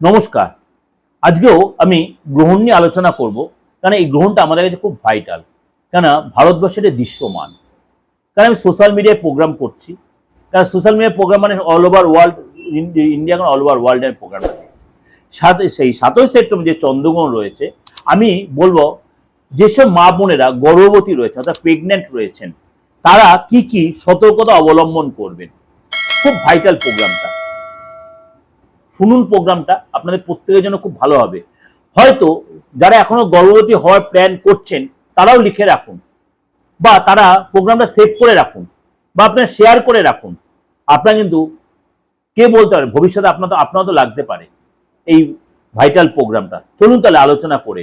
নমস্কার। আজকেও আমি গ্রহণ নিয়ে আলোচনা করব কারণ এই গ্রহণটা আমাদের কাছে খুব ভাইটাল কেন ভারতবর্ষের দৃশ্যমান। কারণ আমি সোশ্যাল মিডিয়ায় প্রোগ্রাম করছি কারণ সোশ্যাল মিডিয়ায় প্রোগ্রাম মানে all over world India all over world ওয়ার্ল্ডের প্রোগ্রাম সাথে সেই সাতই সেপ্টেম্বর যে চন্দ্রগ্রহণ রয়েছে, আমি বলব যেসব মা বোনেরা গর্ভবতী রয়েছে, অর্থাৎ প্রেগনেন্ট রয়েছেন, তারা কি কি সতর্কতা অবলম্বন করবেন? খুব ভাইটাল প্রোগ্রামটা শুনুন প্রোগ্রামটা, আপনাদের প্রত্যেকের জন্য খুব ভালো হবে। হয়তো যারা এখনও গর্ভবতী হওয়ার প্ল্যান করছেন, তারাও লিখে রাখুন। বা তারা প্রোগ্রামটা সেভ করে রাখুন, বা আপনারা শেয়ার করে রাখুন। আপনারা কিন্তু কে বলতে পারে, ভবিষ্যতে আপনার তো আপনার তো লাগতে পারে এই ভাইটাল প্রোগ্রামটা। চলুন তাহলে আলোচনা করে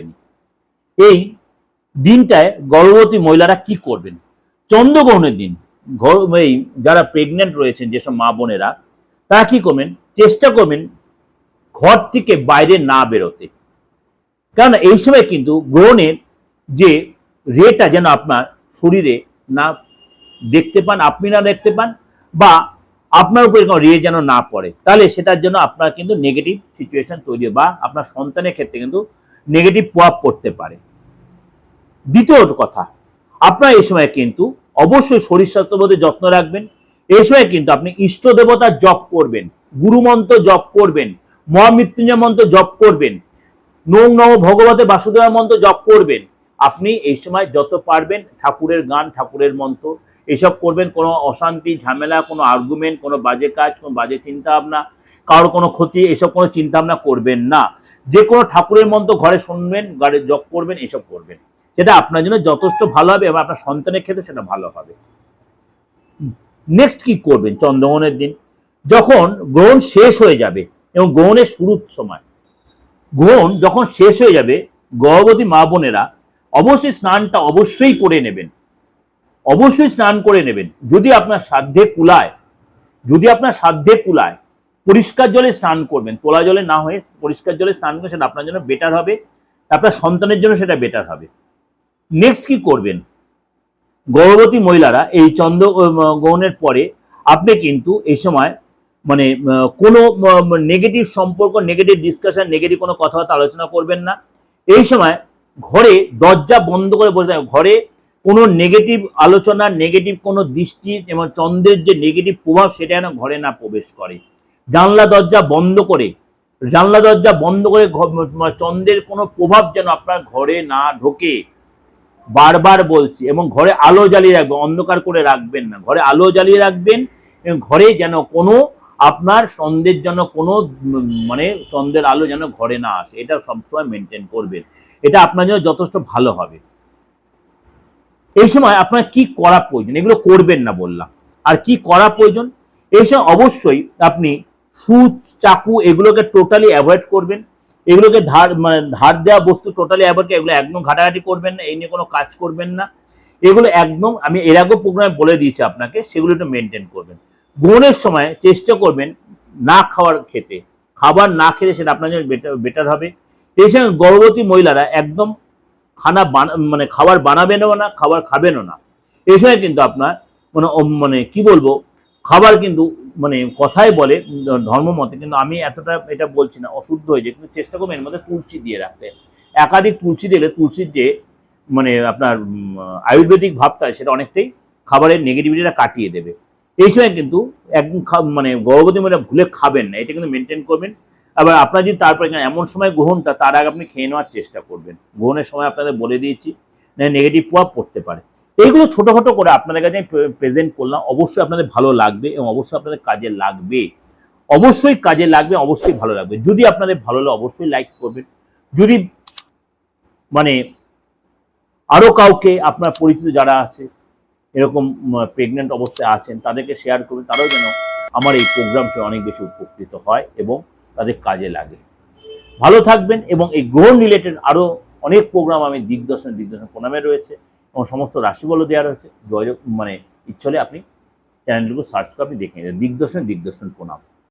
এই দিনটায় গর্ভবতী মহিলারা কি করবেন? চন্দ্রগ্রহণের দিন। এই যারা প্রেগনেন্ট রয়েছেন, যেসব মা বোনেরা, তারা কি করবেন? চেষ্টা করবেন ঘর থেকে বাইরে না বেরোতে। কারণ এই সময় কিন্তু গ্রহণের যে রেটা যেন আপনার শরীরে না দেখতে পান, আপনি না দেখতে পান, বা আপনার উপরে কোনো রে যেন না পড়ে, তাহলে সেটার জন্য আপনার কিন্তু নেগেটিভ সিচুয়েশন তৈরি বা আপনার সন্তানের ক্ষেত্রে কিন্তু নেগেটিভ প্রভাব পড়তে পারে। দ্বিতীয় কথা, আপনার এই সময় কিন্তু অবশ্যই শরীর স্বাস্থ্য প্রতি যত্ন রাখবেন। এই সময় কিন্তু আপনি ইষ্ট দেবতার জপ করবেন, গুরুমন্ত্র জপ করবেন মহামৃত্যুঞ্জয় মন্ত্র জপ করবেন। নৌ নম ভগবতে বাসুদেব মন্ত্র জপ করবেন। আপনি এই সময় যত পারবেন ঠাকুরের গান, ঠাকুরের মন্ত্র, এসব করবেন। কোনো অশান্তি, ঝামেলা, কোনো আর্গুমেন্ট কোনো বাজে কাজ, কোনো বাজে চিন্তা ভাবনা কারোর কোনো ক্ষতি, এসব কোনো চিন্তা ভাবনা করবেন না। যে কোনো ঠাকুরের মন্ত্র ঘরে শুনবেন, ঘরে জপ করবেন, এসব করবেন। সেটা আপনার জন্য যথেষ্ট ভালো হবে এবং আপনার সন্তানের ক্ষেত্রে সেটা ভালো হবে। নেক্সট কি করবেন? চন্দ্রগ্রহণের দিন। যখন গ্রহণ শেষ হয়ে যাবে এবং গ্রহণের শুরুর সময়। গ্রহণ যখন শেষ হয়ে যাবে গর্ভবতী মা বোনেরা অবশ্যই স্নানটা অবশ্যই করে নেবেন। অবশ্যই স্নান করে নেবেন। যদি আপনার সাধ্যে কুলায়, যদি আপনার সাধ্যে কুলায়, পরিষ্কার জলে স্নান করবেন। তোলা জলে না হয়ে পরিষ্কার জলে স্নান করবেন সেটা আপনার জন্য বেটার হবে। আপনার সন্তানের জন্য সেটা বেটার হবে। নেক্সট কি করবেন? গর্ভবতী মহিলারা এই চন্দ্র গ্রহণের পরে আপনি কিন্তু এই সময় মানে কোনো নেগেটিভ সম্পর্ক নেগেটিভ ডিসকাশন নেগেটিভ কোনো কথাবার্তা আলোচনা করবেন না। এই সময় ঘরে দরজা বন্ধ করে বসে থাকবেন। ঘরে কোনো নেগেটিভ আলোচনা নেগেটিভ কোনো দৃষ্টি এবং চন্দ্রের যে নেগেটিভ প্রভাব, সেটা যেন ঘরে না প্রবেশ করে। জানলা, দরজা বন্ধ করে, জানলা, দরজা বন্ধ করে মানে চন্দ্রের কোনো প্রভাব যেন আপনার ঘরে না ঢোকে। বারবার বলছি, এবং ঘরে আলো জ্বালিয়ে রাখবেন, অন্ধকার করে রাখবেন না। ঘরে আলো জ্বালিয়ে রাখবেন, এবং ঘরে যেন কোনো আপনার চন্দ্রের জন্য কোনো মানে চন্দ্রের আলো যেন ঘরে না আসে, এটা সবসময় মেনটেন করবেন। এটা আপনার জন্য যথেষ্ট ভালো হবে। এই সময় আপনার কি করা প্রয়োজন? এগুলো করবেন না বললাম। আর কি করা প্রয়োজন? এই সময় অবশ্যই আপনি সুচ, চাকু এগুলোকে টোটালি অ্যাভয়েড করবেন। এগুলোকে ধার মানে ধার দেওয়া বস্তু টোটালি অ্যাভয়েড এগুলো একদম ঘাটাঘাটি করবেন না, এই নিয়ে কোনো কাজ করবেন না। এগুলো একদম, আমি এর আগেও প্রোগ্রামে বলে দিয়েছি আপনাকে, সেগুলো একটু মেনটেন করবেন। গ্রহণের সময় চেষ্টা করবেন না খাওয়ার খেতে। খাবার না খেলে সেটা আপনার জন্য বেটার হবে। এই সময় গর্ভবতী মহিলারা একদম খানা মানে খাবার বানাবেনও না, খাবার খাবেনও না। এই সময় কিন্তু আপনার মানে মানে কি বলব, খাবার কিন্তু মানে কথাই বলে, ধর্ম মতে। কিন্তু আমি এতটা এটা বলছি না, অশুদ্ধ হয়েছে কিন্তু চেষ্টা করবেন এর মধ্যে তুলসী দিয়ে রাখতে। একাধিক তুলসী দিলে তুলসীর যে মানে আপনার আয়ুর্বেদিক ভাবটা সেটা অনেকটাই খাবারের নেগেটিভিটিটা কাটিয়ে দেবে। এই সময় কিন্তু একদম মানে গর্ভবতী মহিলা ভুলে খাবেন না, এটা কিন্তু মেনটেন করবেন। আবার আপনার যদি তারপরে এমন সময় গ্রহণটা তার আগে আপনি খেয়ে নেওয়ার চেষ্টা করবেন। গ্রহণের সময় আপনাদের বলে দিয়েছি নেগেটিভ প্রভাব পড়তে পারে। এইগুলো ছোটোখাটো করে আপনাদের কাছে আমি প্রেজেন্ট করলাম, অবশ্যই আপনাদের ভালো লাগবে এবং অবশ্যই আপনাদের কাজে লাগবে। অবশ্যই কাজে লাগবে, অবশ্যই ভালো লাগবে। যদি আপনাদের ভালো লাগে, অবশ্যই লাইক করবেন। যদি মানে আরও কাউকে আপনার পরিচিত যারা আছে এরকম প্রেগনেন্ট অবস্থায় আছেন, তাদেরকে শেয়ার করবেন তারাও যেন আমার এই প্রোগ্রাম সে অনেক বেশি উপকৃত হয় এবং তাদের কাজে লাগে। ভালো থাকবেন এবং এই গ্রহণ রিলেটেড আরও অনেক প্রোগ্রাম আমি দিগদর্শন দিগদর্শন প্রণামে রয়েছে এবং সমস্ত রাশিবলও দেওয়া রয়েছে। জয় মানে ইচ্ছলে আপনি চ্যানেলগুলো সার্চ করে আপনি দেখে নিন দিগদর্শন দিগদর্শন প্রণাম।